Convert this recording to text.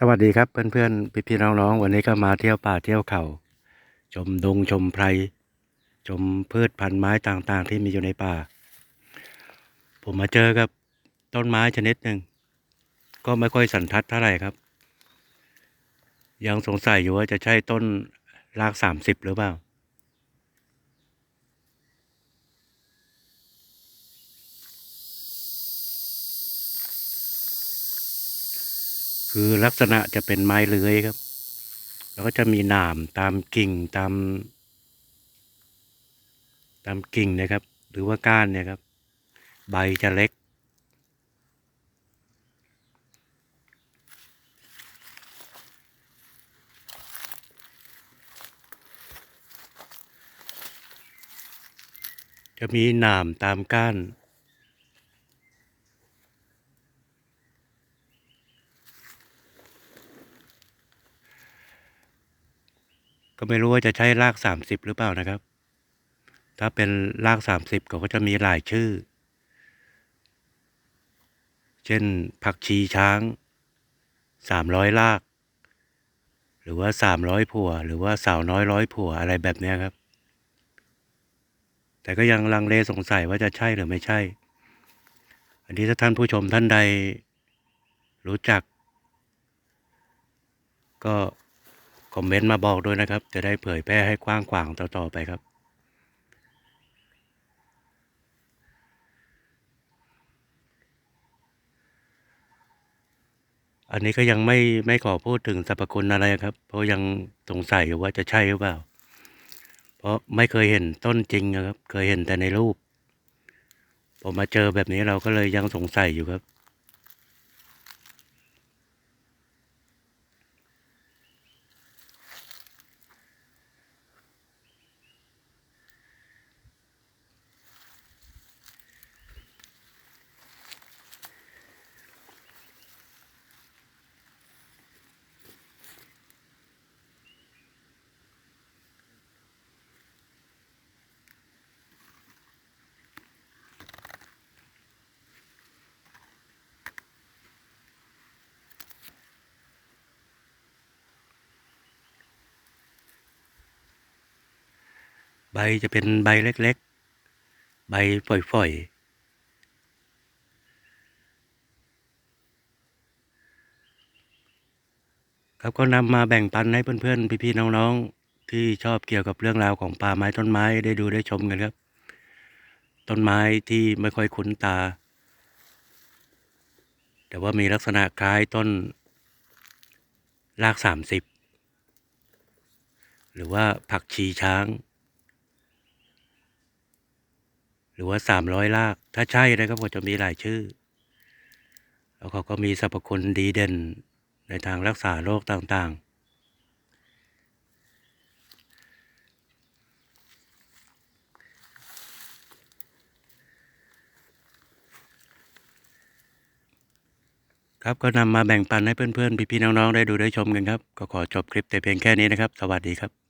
สวัสดีครับเพื่อนๆ พี่ๆน้องๆ วันนี้ก็มาเที่ยวป่าเที่ยวเขาชมดงชมไพร ชมพืชพันธุ์ไม้ต่างๆ ที่มีอยู่ในป่า ผมมาเจอกับต้นไม้ชนิดหนึ่ง ก็ไม่ค่อยสันทัดเท่าไหร่ครับ ยังสงสัยอยู่ว่าจะใช่ต้นรากสามสิบหรือเปล่า คือลักษณะจะเป็นไม้เลื้อยครับ แล้วก็จะมีหนามตามกิ่งตาม ตามกิ่งนะครับ หรือว่าก้านเนี่ยครับ ใบจะเล็ก จะมีหนามตามก้าน ก็ไม่รู้ว่าจะใช้รากสามสิบหรือเปล่านะครับ ถ้าเป็นรากสามสิบเขาก็จะมีหลายชื่อ เช่นผักชีช้างสามร้อยราก หรือว่าสามร้อยผัว หรือว่าสาวน้อยร้อยผัวอะไรแบบนี้ครับ แต่ก็ยังลังเลสงสัยว่าจะใช่หรือไม่ใช่ อันนี้ถ้าท่านผู้ชมท่านใดรู้จัก ก็ อมเมนต์มาบอกด้วยนะครับ จะได้เผยแพร่ให้กว้างขวางต่อๆไปครับ อันนี้ก็ยังไม่ไม่ขอพูดถึงสรรพคุณอะไรครับ เพราะยังสงสัยว่าจะใช่หรือเปล่า เพราะไม่เคยเห็นต้นจริงนะครับ เคยเห็นแต่ในรูปพอมาเจอแบบนี้เราก็เลยยังสงสัยอยู่ครับ ใบจะเป็นใบเล็กๆ ใบฝอยๆครับก็นำมาแบ่งปันให้เพื่อนๆ พี่ๆ น้องๆ ที่ชอบเกี่ยวกับเรื่องราวของป่าไม้ต้นไม้ได้ดูได้ชมกันครับ ต้นไม้ที่ไม่ค่อยคุ้นตา แต่ว่ามีลักษณะคล้ายต้นรากสามสิบหรือว่าผักชีช้าง หรือว่าสามร้อยราก ถ้าใช่นะครับก็จะมีหลายชื่อ แล้วเขาก็มีสรรพคุณดีเด่นในทางรักษาโรคต่างๆ ครับก็นำมาแบ่งปันให้เพื่อนๆ พี่ๆน้องๆ ได้ดูได้ชมกันครับ ก็ขอจบคลิปแต่เพียงแค่นี้นะครับ สวัสดีครับ